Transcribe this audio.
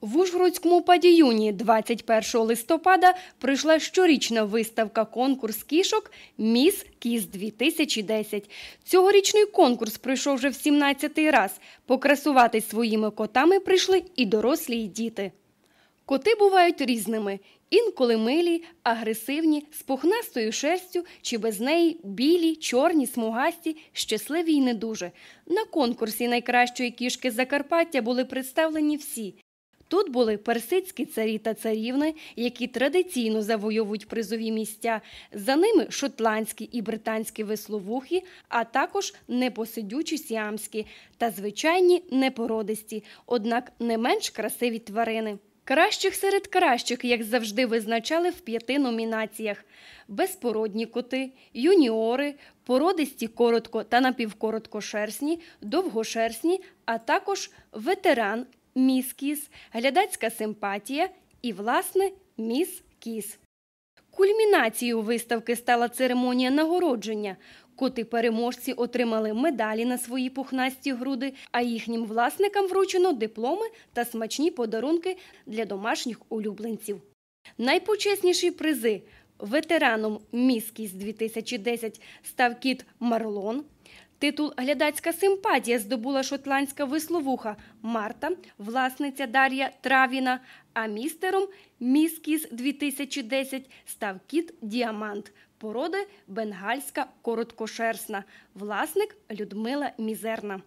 В Ужгородському падіюні 21 листопада пройшла щорічна виставка конкурс кішок Міс Кіз 2010. Цьогорічний конкурс пройшов вже в 17-й раз. Покрасуватись своїми котами прийшли і дорослі, і діти. Коти бувають різними. Інколи милі, агресивні, з пухнастою шерстю чи без неї білі, чорні, смугасті, щасливі й не дуже. На конкурсі найкращої кішки Закарпаття були представлені всі. Тут були персидські царі та царівни, які традиційно завойовують призові місця. За ними шотландські і британські весловухи, а також непосидючі сіамські та звичайні непородисті, однак не менш красиві тварини. Кращих серед кращих, як завжди, визначали в п'яти номінаціях: безпородні коти, юніори, породисті коротко та напівкороткошерстні, довгошерстні, а також ветеран міс Кіс, глядацька симпатія і, власне, міс Кіс. Кульмінацією виставки стала церемонія нагородження. Коти-переможці отримали медалі на свої пухнасті груди, а їхнім власникам вручено дипломи та смачні подарунки для домашніх улюбленців. Найпочесніші призи ветераном Міскіс 2010 став кіт Марлон. Титул глядацька симпатія здобула шотландська висловуха Марта, власниця Дар'я Травіна, а містером міскіз 2010 став кіт Діамант, породи бенгальська короткошерсна, власник Людмила Мізерна.